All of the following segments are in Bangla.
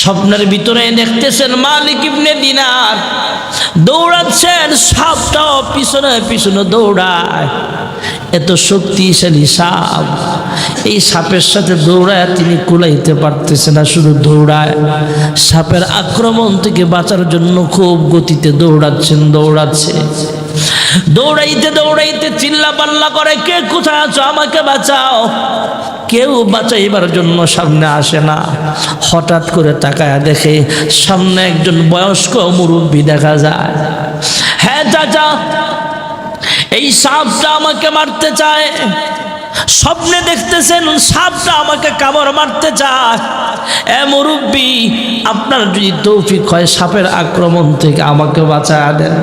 স্বপ্নের ভিতরে দেখতেছেন মালিক ইবনে দিনার। দৌড়াচ্ছেন সাপটাও পিছনে পিছনে দৌড়ায়। এত শক্তিশালী সাপ এই সাপের সাথে দৌড়ায় তিনি কুলাইতে পারতেছে না, শুধু দৌড়ায়। সাপের আক্রমণ থেকে বাঁচার জন্য খুব গতিতে দৌড়াচ্ছেন, দৌড়াচ্ছে। দৌড়াইতে দৌড়াইতে চিল্লা পাল্লা করে, কে কোথায় আছো? আমাকে বাঁচাও। কেউ বাঁচাইবার জন্য সামনে আসে না। হঠাৎ করে তাকায় দেখে সামনে একজন বয়স্ক মুরব্বী দেখা যায়। হ্যাঁ চাচা, এই সাপটা আমাকে মারতে চায়। স্বপ্নে দেখতেছেন সাপটা আমাকে কামড় মারতে চায়। এ মুরব্বী, আপনার যদি তৌফিক হয় সাপের আক্রমণ থেকে আমাকে বাঁচায় দেন।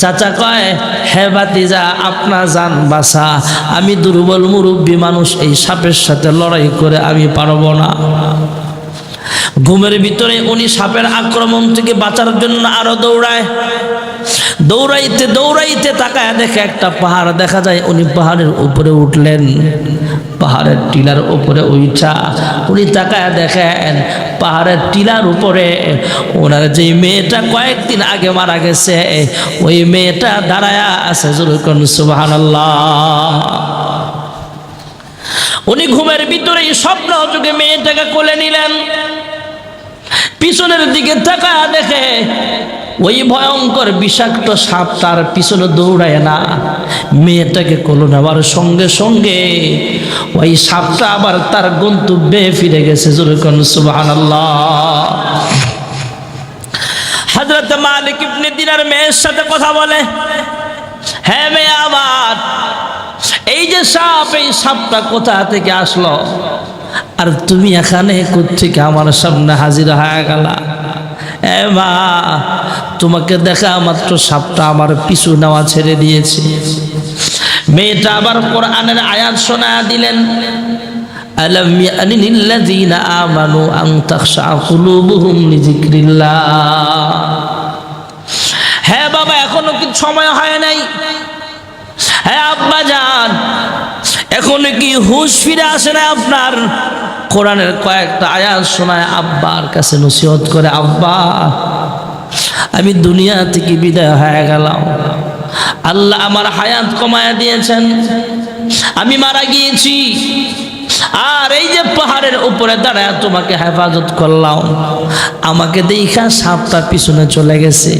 চাচা কয়, হে বাতিজা আপনার যান বাসা আমি দুর্বল মুরব্বী মানুষ, এই সাপের সাথে লড়াই করে আমি পারব না। ঘুমের ভিতরে উনি সাপের আক্রমণ থেকে বাঁচার জন্য আরও দৌড়ায়। দৌড়াইতে দৌড়াইতে তাকায় দেখে একটা পাহাড় দেখা যায়। উনি পাহাড়ের উপরে উঠলেন। পাহাড়ের টিলার উপরে উইচা উনি তাকায় দেখেন পাহাড়ের টিলার উপরে। ওনার যে মেয়েটা কয়েকদিন আগে মারা গেছে, ওই মেয়েটা দাঁড়ায়া আছে জরুর সুবাহ উনি ঘুমের ভিতরে স্বপ্ন যুগে মেয়েটাকে কোলে নিলেন, পিছনের দিকে টাকা দেখে ওই ভয়ঙ্কর বিষাক্ত সাপ তার পিছনে দৌড়ায় না। মেয়েটাকে কোলো নেওয়ার সঙ্গে সঙ্গে ওই সাপটা আবার তার গন্তব্যে ফিরে গেছে। যেরকম সুবাহান হজরত মালিক ইবনে দিনার মেয়ের সাথে কথা বলে হ্যাঁ মেয়ে আমার, এই যে সাপ, এই সাপটা কোথা থেকে আসলো? আর তুমি এখানে থেকে আমার সামনে হাজির হয়ে গেলা? মা, তোমাকে দেখা মাত্র সাপটা আমার পিছু নেওয়া ছেড়ে দিয়েছে। মেয়েটা আবার কোরআনের আয়াত শোনা দিলেন হ্যাঁ বাবা, এখনও কি সময় হয় নাই? হ্যাঁ আব্বা যান এখনও কি হুশ ফিরে আসে না আপনার? কোরআনের কয়েকটা আয়াত শোনায় আব্বার কাছে নসিহত করে, আব্বা, আমি দুনিয়া থেকে বিদায় হয়ে গেলাম। আল্লাহ আমার হায়াত কমায়া দিয়েছেন। আমি মারা গিয়েছি। আর এই যে পাহাড়ের উপরে দাঁড়ায় তোমাকে হেফাজত করলাম। আমাকে দেখা সাপটা পিছনে চলে গেছে।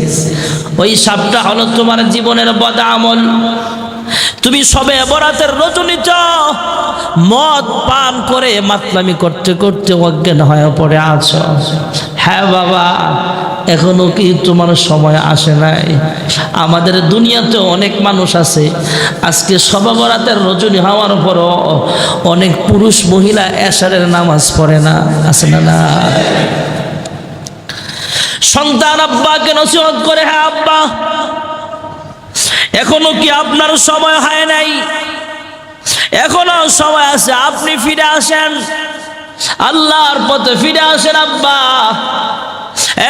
ওই সাপটা হলো তোমার জীবনের বদ আমল তুমি সবে বরাতের রজনীচ মদ পান করে মাতলামি করতে করতে অজ্ঞান হয়ে পড়ে আছো। হ্যাঁ বাবা, এখনও কি তোমার সময় আসে নাই? আমাদের দুনিয়াতে অনেক মানুষ আছে। আজকে সবে বরাতের রজনী হওয়ার পরও অনেক পুরুষ মহিলা এশারের নামাজ পড়ে না, আছে না না সন্তান আব্বাকে নসিহত করে হ্যাঁ আব্বা। এখনও কি আপনার সময় হয় নাই? এখনও সময় আছে, আপনি ফিরে আসেন। আল্লাহর পথে ফিরে আসেন, আব্বা।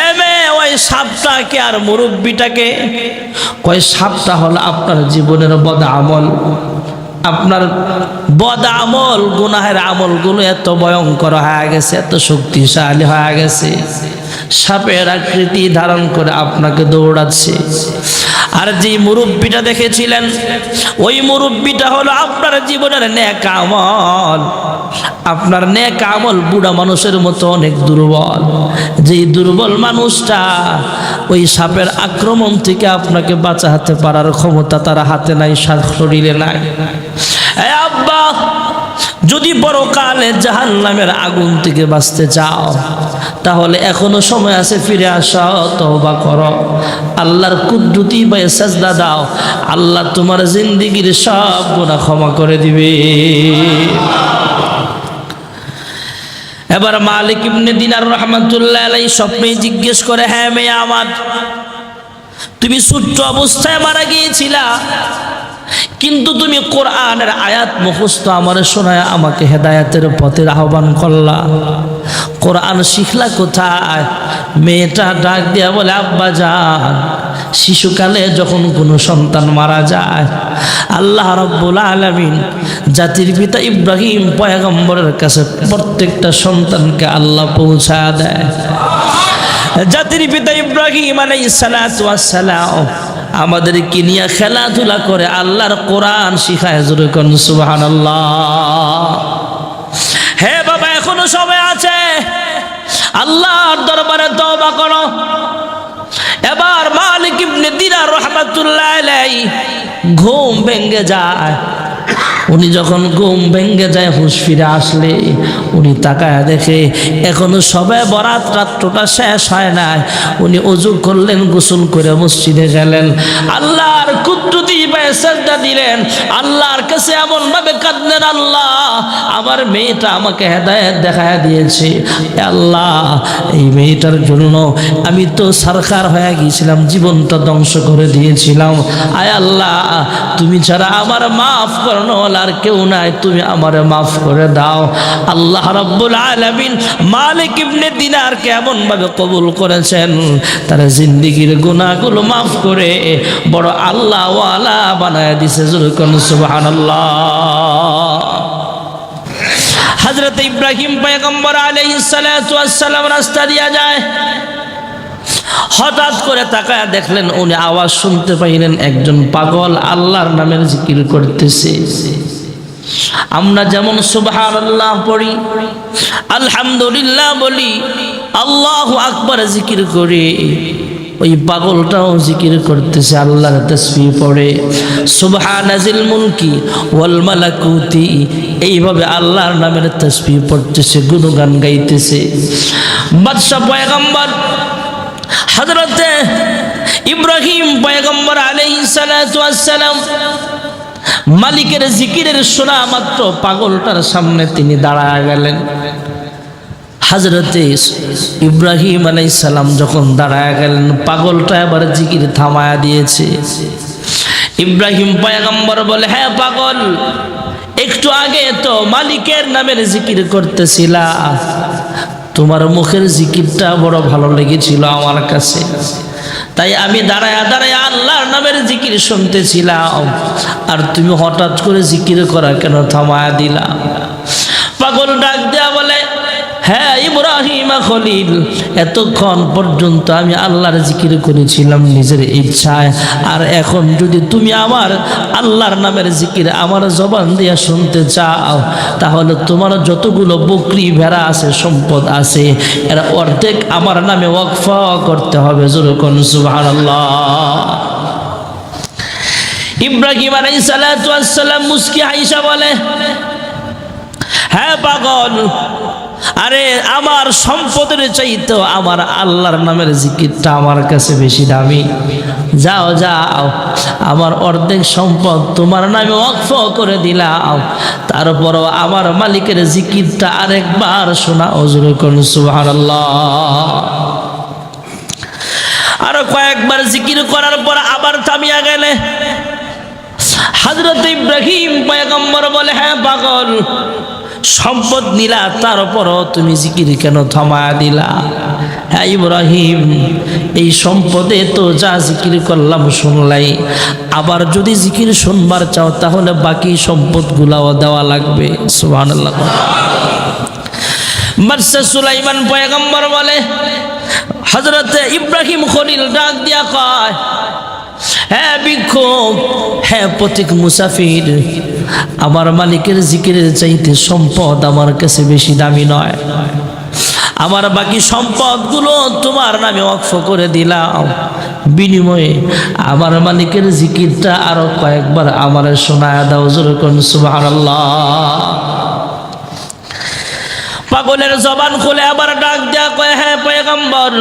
এমে ওই সাপটাকে আর মুরব্বিটাকে। কয়, সাপটা হলো আপনার জীবনের বদ আমল। আপনার বদ আমল, গুনাহের আমলগুলো এত ভয়ঙ্কর হয়ে গেছে, এত শক্তিশালী হয়ে গেছে। সাপের আকৃতি ধারণ করে আপনাকে দৌড়াচ্ছে। আর যে মুরব্বীটা দেখেছিলেন, ওই মুরব্বীটা হলো আপনার জীবনের নেক আমল। আপনার নেক আমল বুড়া মানুষের মতো অনেক দুর্বল। যে দুর্বল মানুষটা ওই সাপের আক্রমণ থেকে আপনাকে বাঁচাতে পারার ক্ষমতা তার হাতে নাই শরীরে নাই। যদি বড়কালে জাহান নামের আগুন থেকে বাঁচতে চাও, তাহলে এখনও সময় আছে ফিরে আসো, তওবা করো। আল্লাহর কুদ্দুতি বা সাজদা দাও। আল্লাহ তোমার জিন্দিগির সব গুণা ক্ষমা করে দিবে। এবার মালিক ইবনে দিনার রহমাতুল্লাহ আলাই স্বপ্নে জিজ্ঞেস করে হ্যাঁ মেয়ে আমার, তুমি ছোট্ট অবস্থায় মারা গিয়েছিলা? কিন্তু তুমি কোরআনের আয়াত মুখস্থ আমার শোনায় আমাকে হেদায়াতের পথের আহ্বান করলা। কোরআন শিখলা কোথায়? মেয়েটা ডাক দিয়া বলে, আব্বা যান শিশুকালে যখন কোনো সন্তান মারা যায়, আল্লাহ রব্বুল আলমিন জাতির পিতা ইব্রাহিম পয়গম্বরের কাছে প্রত্যেকটা সন্তানকে আল্লাহ পৌঁছা দেয়। জাতির পিতা ইব্রাহিম আলাইসালাম আমাদেরকে কিনিয়া খেলাধুলা করে? আল্লাহর কোরআন শিখায় জোরে কোন? সুবাহান হে বাবা, এখনও সবাই আছে? আল্লাহর দরবারে তওবা করো। এবার মালিক ইবনে দিনার রহমাতুল্লাহ ঘুম ভেঙে যায়। উনি যখন ঘুম ভেঙে যায়, হুশ ফিরে আসলে। উনি তাকায় দেখে, এখনও সবে বরাত রাত্রটা শেষ হয় নাই। উনি অজু করলেন, গোসল করে মসজিদে গেলেন। আল্লাহর কুদ্রুতি সেজদা দিলেন। আল্লাহর কাছে এমন ভাবে কাঁদলেন, আল্লাহ, আমার মেয়েটা আমাকে হেদায়েত দেখায় দিয়েছে। আল্লাহ, এই মেয়েটার জন্য আমি তো সরকার হয়ে গিয়েছিলাম, জীবনটা ধ্বংস করে দিয়েছিলাম। আয় আল্লাহ, তুমি ছাড়া আমার মাফ করনো আর কেউ নাই, তুমি আমারে মাফ করে দাও। আল্লাহ রাব্বুল আলামিন মালিক ইবনে দিনারকে এমন ভাবে কবুল করেছেন, তার জিন্দিগির গুনাহগুলো মাফ করে বড় আল্লাহ ওয়ালা বানায় দিছে জুরকুন সুবহানাল্লাহ। হযরত ইব্রাহিম সালাতু ওয়াস সালাম রাস্তা দিয়া যায়। হঠাৎ করে তাকায় দেখলেন উনি আওয়াজ শুনতে পাইলেন একজন পাগল আল্লাহর নামের জিকির করতেছে। আমরা যেমন সুবহান আল্লাহ পড়ি, আলহামদুলিল্লাহ বলি, আল্লাহ আকবার জিকির করি, ওই পাগলটাও জিকির করতেছে, আল্লাহর তসবি পড়ে। সুবহানাজিল মুলকি ওয়াল মালাকুতি, এইভাবে আল্লাহর নামের তসবি পড়তেছে, গুণগান গাইতেছে। বাদশাহ পয়গম্বর হজরতে ইব্রাহিম পয়গম্বর আলাইসালাম মালিকের জিকিরের সোনা মাত্র পাগলটার সামনে তিনি দাঁড়ায় গেলেন। হাজরতে ইব্রাহিম আলাইসালাম যখন দাঁড়ায় গেলেন, পাগলটা এবার জিকির থামায়া দিয়েছে। ইব্রাহিম পয়গম্বর বলে হ্যাঁ পাগল, একটু আগে তো মালিকের নামের জিকির করতেছিলা তোমার মুখের জিকিরটা বড় ভালো লেগেছিল আমার কাছে। তাই আমি দাঁড়ায় দাঁড়ায় আল্লাহর নামের জিকির শুনতেছিলাম। আর তুমি হঠাৎ করে জিকির করা কেন থামায়া দিলাম পাগল ডাক দেয়া বলে হ্যাঁ ইব্রাহিম খলিল, এতক্ষণ পর্যন্ত আমি আল্লাহর জিকির করেছিলাম নিজের ইচ্ছায়। আর এখন যদি তুমি আমার আল্লাহর নামের জিকির আমার জবান দিয়া শুনতে চাও, তাহলে তোমার যতগুলো বকরি ভেড়া আছে, সম্পদ আছে, এর অর্ধেক আমার নামে ওয়াকফ করতে হবে। যেরকম সুবহানাল্লাহ। ইব্রাহিম আলাইহিস সালাতু ওয়াস সালাম মুস্কি আয়েশা বলে হ্যাঁ পাগল আরে আমার সম্পদের চাইতো আমার আল্লাহর নামের জিকিরটা আমার কাছে বেশি দামি। যাও যাও, আমার অর্ধেক সম্পদ তোমার নামে অক্ষ করে দিলাম। তারপরও আমার মালিকের জিকিরটা আরেকবার শোনা অজুর করুন সুহার আরও কয়েকবার জিকির করার পর আবার থামিয়া গেলে। হাজরত ইব্রাহিম পয়গম্বর বলে হ্যাঁ পাগল সম্পদ নিলা, তারপরও তুমি জিকির কেন থমা দিলা? হ্যাঁ ইব্রাহিম, এই সম্পদে তো যা জিকির করলাম শুনলাই। আবার যদি জিকির শুনবার চাও, তাহলে বাকি সম্পদগুলাও দেওয়া লাগবে। বাদশা সুলাইমান পয়গম্বর বলে হজরত ইব্রাহিম খলিল ডাক দিয়া কয় হ্যাঁ বিক্ষোভ হ্যাঁ প্রতীক মুসাফির আমার মালিকের জিকিরের চাইতে সম্পদ আমার কাছে বেশি দামি নয়। আমার বাকি সম্পদগুলো তোমার নামে অক্ষ করে দিলাম। বিনিময়ে আমার মালিকের জিকিরটা আরও কয়েকবার আমার শোনায় দাও যেরকম সুবাহ পাগলের জবান খুলে আবার ডাক দেয়া কয় হ্যাঁ পয়গম্বর।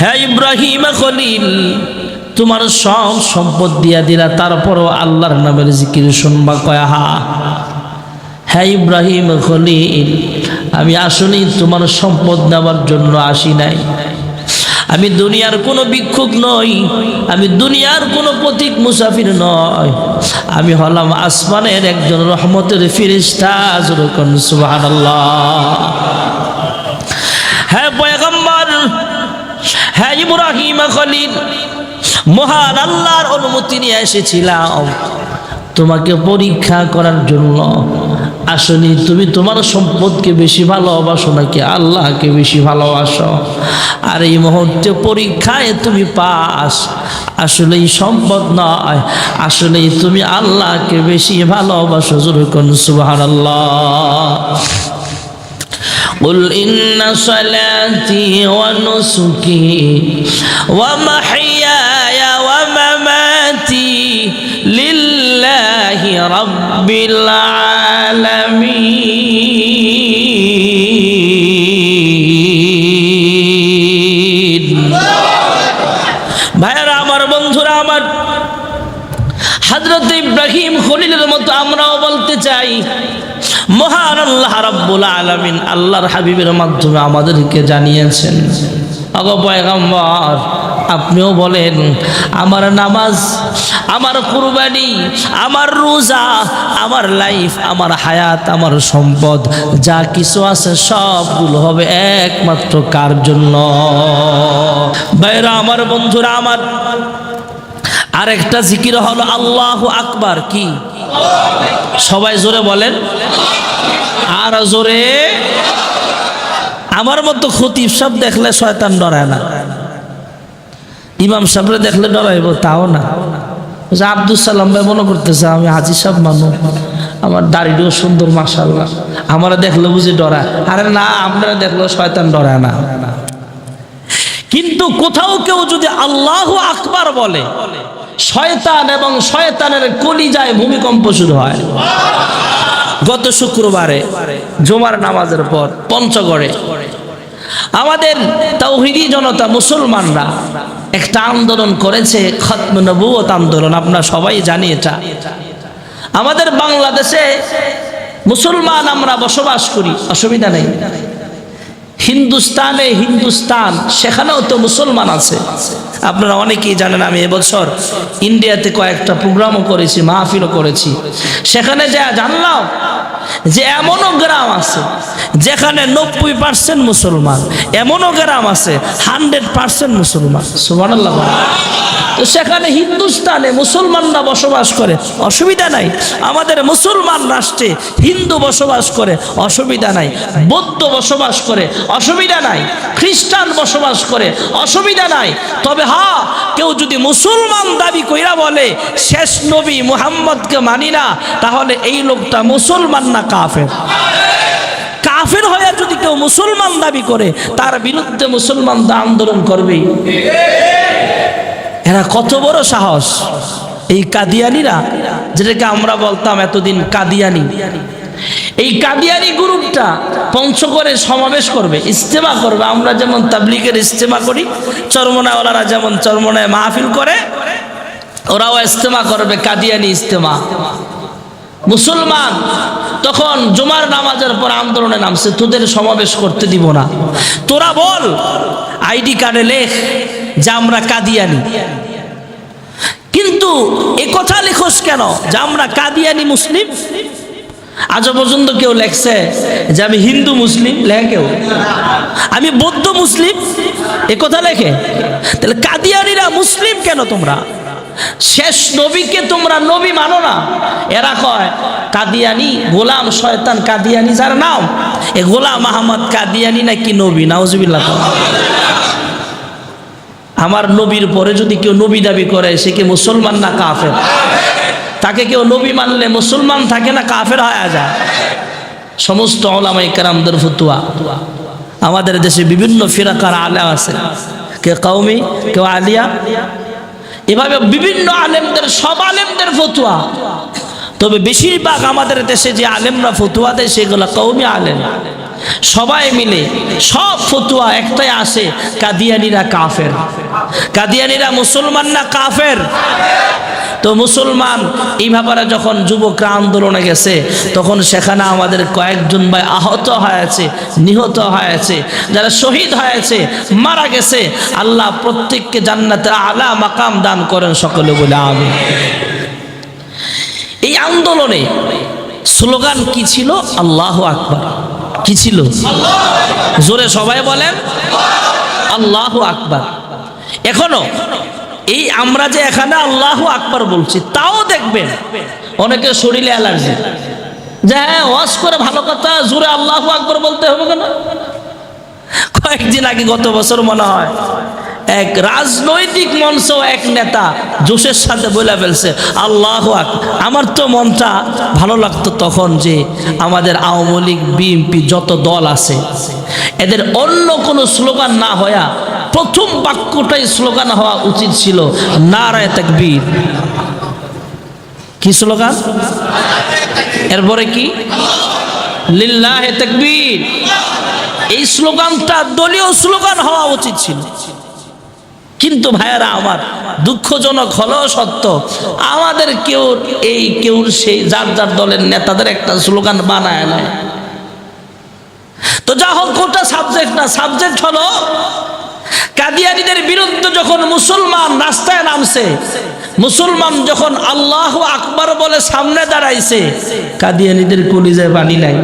হ্যাঁ ইব্রাহিম খলিল। তোমার সব সম্পদ দিয়া দিলা, তারপরও আল্লাহর নামের জিকির শুনবা কয় হা। হ্যাঁ ইব্রাহিম খলিল, আমি আসলে তোমার সম্পদ নেওয়ার জন্য আসি নাই। আমি দুনিয়ার কোনো ভিক্ষুক নই, আমি দুনিয়ার কোনো প্রতীক মুসাফির নয় আমি হলাম আসমানের একজন রহমতের ফিরিস্তা যেরকম সুবাহ হ্যাঁ পয়গম্বর হ্যাঁ ইব্রাহিম খলিল মহান আল্লাহর অনুমতি নিয়ে এসেছিলাম। তোমাকে পরীক্ষা করার জন্য। আসলে তুমি তোমার সম্পদকে বেশি ভালোবাসো নাকি আল্লাহকে বেশি ভালোবাসো? আর এই মুহূর্তে পরীক্ষায় তুমি পাস। আসলে এই সম্পদ নয়। আসলে তুমি আল্লাহকে বেশি ভালোবাসো। যেরকম সুবাহ قل إن صلاتي ونسكي ومحياي ومماتي لله رب العالمين ভাইয়ারা আমার বন্ধুরা আমার হজরত ইব্রাহিম খলিলের মতো আমরাও বলতে চাই মহান আল্লাহ রাব্বুল আলামিন আল্লাহর হাবিবের মাধ্যমে আমাদেরকে জানিয়েছেন। আগো পয়গম্বর, আপনিও বলেন, আমার নামাজ, আমার কুরবানি, আমার রোজা, আমার লাইফ, আমার হায়াত, আমার সম্পদ, যা কিছু আছে সবগুলো হবে একমাত্র কার জন্য? বাইরা আমার বন্ধুরা, আমার আরেকটা জিকির হলো আল্লাহ আকবার, কি? সবাই জোরে বলেন। আর জোরে। আমার মতো খতিব সব দেখলে শয়তান ডরায় না। ইমাম সাহেবরে দেখলে ডরাইব, তাও না। যে আব্দুল সালাম ভাই মনে করতেছে, আমি হাজি সাহেব মানু। আমার দাড়িটাও সুন্দর মাসাল্লাহ আমরা দেখলে বুঝি ডরায়। আরে না আমরা দেখলে শয়তান ডরায় না। কিন্তু কোথাও কেউ যদি আল্লাহ আকবার বলে শয়তান এবং শয়তানের কলিজায় ভূমিকম্প শুরু হয়। গত শুক্রবারে জুমার নামাজের পর পঞ্চগড়ে আমাদের তৌহিদি জনতা মুসলমানরা একটা আন্দোলন করেছে, খতম নবুয়ত আন্দোলন, আপনারা সবাই জানি এটা। আমাদের বাংলাদেশে মুসলমান আমরা বসবাস করি, অসুবিধা নেই। হিন্দুস্তানে হিন্দুস্তান, সেখানেও তো মুসলমান আছে। আপনারা অনেকেই জানেন আমি এবছর ইন্ডিয়াতে কয়েকটা প্রোগ্রামও করেছি, মাহফিলও করেছি। সেখানে যা জানলাম যে এমনও গ্রাম আছে যেখানে নব্বই পার্সেন্ট মুসলমান, এমনও গ্রাম আছে হান্ড্রেড পার্সেন্ট মুসলমান। সুবহানাল্লাহ। তো সেখানে হিন্দুস্তানে মুসলমানরা বসবাস করে, অসুবিধা নাই। আমাদের মুসলমান রাষ্ট্রে হিন্দু বসবাস করে, অসুবিধা নাই। বৌদ্ধ বসবাস করে, অসুবিধা নাই। খ্রিস্টান বসবাস করে, অসুবিধা নাই। তবে হা, কেউ যদি মুসলমান দাবি কইরা বলে, শেষ নবী মুহাম্মদকে মানি না, তাহলে এই লোকটা মুসলমান না কাফের। কাফের হয়ে যদি কেউ মুসলমান দাবি করে, তার বিরুদ্ধে মুসলমানরা আন্দোলন করবে। এরা কত বড় সাহস। এই কাদিয়ানিরা, যেটাকে আমরা বলতাম এতদিন কাদিয়ানি। এই কাদিয়ানি গ্রুপটা পঞ্চগড়ে সমাবেশ করবে ইস্তেমা করবে। আমরা যেমন তাবলিগের ইস্তেমা করি, চরমনাওয়ালারা যেমন চরমনায় মাহফিল করে, ওরাও ইস্তেমা করবে, কাদিয়ানি ইস্তেমা মুসলমান, তখন জুমার নামাজের পর আন্দোলনে নামছে, তোদের সমাবেশ করতে দিব না। তোরা বল, আইডি কার্ডে লেখ যে আমরা কাদিয়ানি। কিন্তু এ কথা লেখোস কেন? যে আমরা কাদিয়ানি মুসলিম? আজ পর্যন্ত কেউ লেখছে যে আমি হিন্দু মুসলিম লেখে কেউ? আমি বৌদ্ধ মুসলিম? এ কথা লেখে? তাহলে কাদিয়ানিরা মুসলিম কেন তোমরা? শেষ নবীকে তোমরা নবী মানো না। এরা কয়, কাদিয়ানি গোলাম শয়তান কাদিয়ানি যার নাম। এ গোলাম আহমদ কাদিয়ানি নাকি নবী? নাউজুবিল্লাহ। আমার নবীর পরে যদি কেউ নবী দাবি করে, সে কি মুসলমান না কাফের? তাকে কেউ নবী মানলে মুসলমান থাকে না, কাফের হয়ে যায়। সমস্ত ওলামাই কারামদের ফতুয়া। আমাদের দেশে বিভিন্ন ফিরাকার আলেম আছে। কে কৌমি কেউ আলিয়া? এভাবে বিভিন্ন আলেমদের সব আলেমদের ফতুয়া। তবে বেশিরভাগ আমাদের দেশে যে আলেমরা ফতুয়া দেয়, সেগুলো কৌমি আলেম। সবাই মিলে সব ফতুয়া একটাই আসে কাদিয়ানিরা কাফের। কাদিয়ানিরা মুসলমান না কাফের? তো মুসলমান, এই ব্যাপারে যখন যুবকরা আন্দোলনে গেছে, তখন সেখানে আমাদের কয়েকজন ভাই আহত হয়েছে, নিহত হয়েছে, যারা শহীদ হয়েছে, মারা গেছে। আল্লাহ প্রত্যেককে জান্নাতে আলা মাকাম দান করেন সকলে বলে আমি এই আন্দোলনে স্লোগান কি ছিল? আল্লাহ আকবার। কি ছিল? জোরে সবাই বলেন, আল্লাহ আকবার। এখনও এই আমরা যে এখানে আল্লাহ আকবার বলছি, তাও দেখবেন অনেকে শরীরে অ্যালার্জি। যে হ্যাঁ ওয়াশ করে ভালো কথা, জোরে আল্লাহ আকবর বলতে হবে কেন? কয়েকদিন আগে গত বছর মনে হয় এক রাজনৈতিক মঞ্চ এক নেতা জোশের সাথে বলে ফেলছে। আল্লাহ আমার তো মনটা ভালো লাগতো তখন যে আমাদের আওয়ামী লীগ, বিএনপি যত দল আছে, এদের অন্য কোনো স্লোগান না হয়া প্রথম বাক্যটাই স্লোগান হওয়া উচিত ছিল নারায় তাকবীর। কি স্লোগান? এরপরে কি? লিল্লাহে তাকবীর। এই স্লোগানটা দলীয় স্লোগান হওয়া উচিত ছিল। কিন্তু ভাইয়ারা, আমার দুঃখজনক হলেও সত্য। আমাদের কেউ এই কেউ সেই যার যার দলের নেতাদের একটা স্লোগান বানায় নেয় তো যা হোক ওটা সাবজেক্ট না সাবজেক্ট হলো কাদিয়ানিদের বিরুদ্ধে যখন মুসলমান রাস্তায় নামছে, মুসলমান যখন আল্লাহ আকবার বলে সামনে দাঁড়াইছে, কাদিয়ানিদের কলিজায় পানি নাই।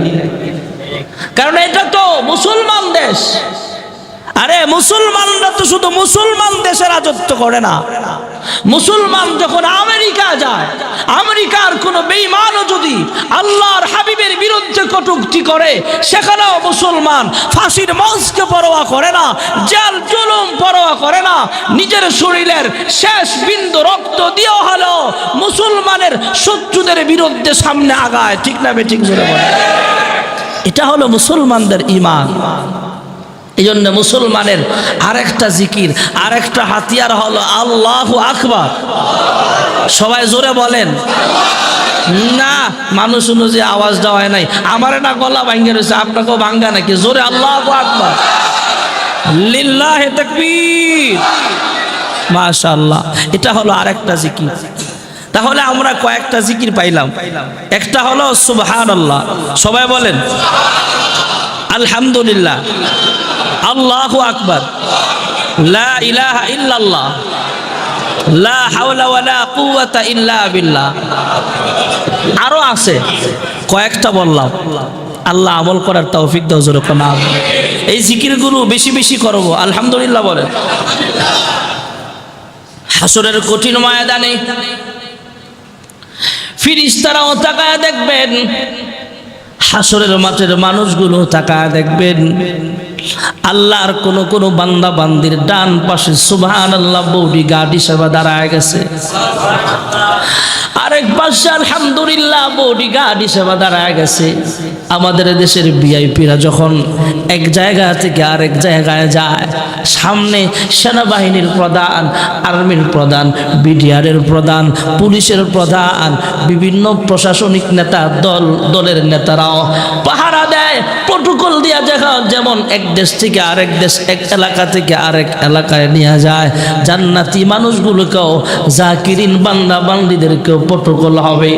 কারণ এটা তো মুসলমান দেশ। আরে মুসলমানরা তো শুধু মুসলমান দেশে রাজত্ব করে না। মুসলমান যখন আমেরিকা যায়, আমেরিকার কোন বেইমানও যদি আল্লাহর হাবিবের বিরুদ্ধে কটুক্তি করে, সেখানেও মুসলমান ফাঁসির মঞ্চকে পরোয়া করে না, জাল জুলুম পরোয়া করে না, নিজের শরীরের শেষ বিন্দু রক্ত দিয়েও হলো মুসলমানের শত্রুদের বিরুদ্ধে সামনে আগায়। ঠিক না বেঠিক জোরে বলে এটা হলো মুসলমানদের ইমান এই জন্য মুসলমানের আরেকটা জিকির, আরেকটা হাতিয়ার হলো আল্লাহ আকবার। সবাই জোরে বলেন। না, মানুষ অনুযায়ী আওয়াজ দেওয়া হয় নাই। আমার না গলা ভাঙ্গে রয়েছে, আপনাকেও ভাঙ্গা নাকি? জোরে আল্লাহ আকবার। লিল্লাহ তাকবীর। মাশাআল্লাহ, এটা হলো আরেকটা জিকির। তাহলে আমরা কয়েকটা জিকির পাইলাম। একটা হলো সুবহান আল্লাহ সবাই বলেন, আলহামদুলিল্লাহ। আল্লাহ আকবার। ইল্লাল্লাহ। লা হাওলা ওয়ালা কুওয়াতা ইল্লা বিল্লাহ। আরও আছে, কয়েকটা বললাম। আল্লাহ আমল করার তৌফিক দাও কোন এই জিকিরগুলো বেশি বেশি করব, আলহামদুলিল্লাহ বলেন। হাসরের কঠিন ময়দানে ফিরিস্তারাও তাকায় দেখবেন, হাসরের মাঠের মানুষগুলো তাকায় দেখবেন। আল্লাহর কোন কোন বান্দা বান্দির ডান পাশে সুবহান আল্লাহ বৌদি গাড়ি হিসাবে দাঁড়ায় গেছে। আরেক পাশে আলহামদুলিল্লাহ বৌদি গাড়ি হিসাবে দাঁড়ায় গেছে। আমাদের দেশের ভিআইপিরা যখন এক জায়গা থেকে আরেক জায়গায় যায়, সামনে সেনাবাহিনীর প্রধান, আর্মির প্রধান বিডিআরের প্রধান, পুলিশের প্রধান, বিভিন্ন প্রশাসনিক নেতা, দল, দলের নেতারাও পাহারা দেয় প্রটোকল দিয়া দেখা যেমন এক দেশ থেকে আরেক দেশ, এক এলাকা থেকে আরেক এলাকায় নিয়ে যায়। জান্নাতি মানুষগুলোকেও জাকিরিন বান্দা বান্দিদেরকেও প্রটোকল হবে?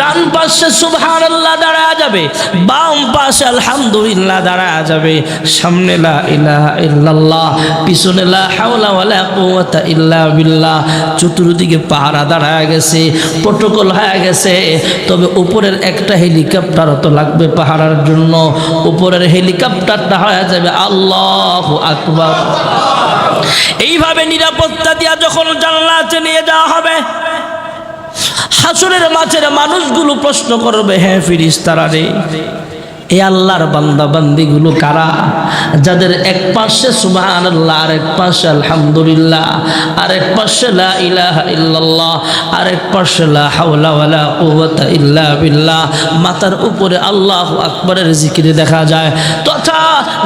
ডান পাশে সুবহান আল্লাহ দাঁড়া যাবে, বাম পাশে আলহামদুলিল্লাহ দাঁড়া যাবে। সামনে লা ইলাহা ইল্লাল্লাহ, পিছনে লা হাওলা ওয়ালা কুওয়াতা ইল্লা বিল্লাহ। চতুর্দিকে পাহারা দাঁড়ায় গেছে, প্রটোকল হয়ে গেছে। তবে উপরের একটা হেলিকপ্টার তো লাগবে পাহারার জন্য। উপরের হেলিকপ্টারটা হয়ে যাবে আল্লাহ আকবার। এইভাবে নিরাপত্তা দিয়া যখন জানলাতে নিয়ে যাওয়া হবে হাসুরের মাছের মানুষগুলো প্রশ্ন করবে হ্যাঁ ফিরিস তারা রে, এ আল্লাহর বান্দা বান্দিগুলো কারা? যাদের এক পাশে সুবহান আল্লাহ আর এক পাশে আলহামদুলিল্লাহ, আর এক পাশে লা ইলাহা ইল্লাল্লাহ, আর এক পাশে লা হাওলা ওয়ালা কুওয়াতা ইল্লা বিল্লাহ। মাথার উপরে আল্লাহু আকবারের জিকিরে দেখা যায়। তথা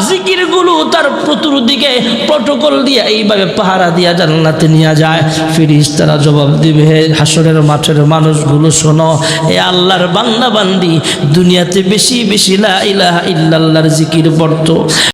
জিকিরগুলো তার প্রতুর দিকে প্রটোকল দিয়ে এইভাবে পাহারা দিয়া জান্নাতে নিয়ে যায়। ফিরিস তারা জবাব দিবে, হে হাসরের মাঠের মানুষগুলো শোনো, এ আল্লাহর বান্দা বান্দি দুনিয়াতে বেশি বেশি লা ইলাহা ইল্লাল্লাহর জিকির পড়তো।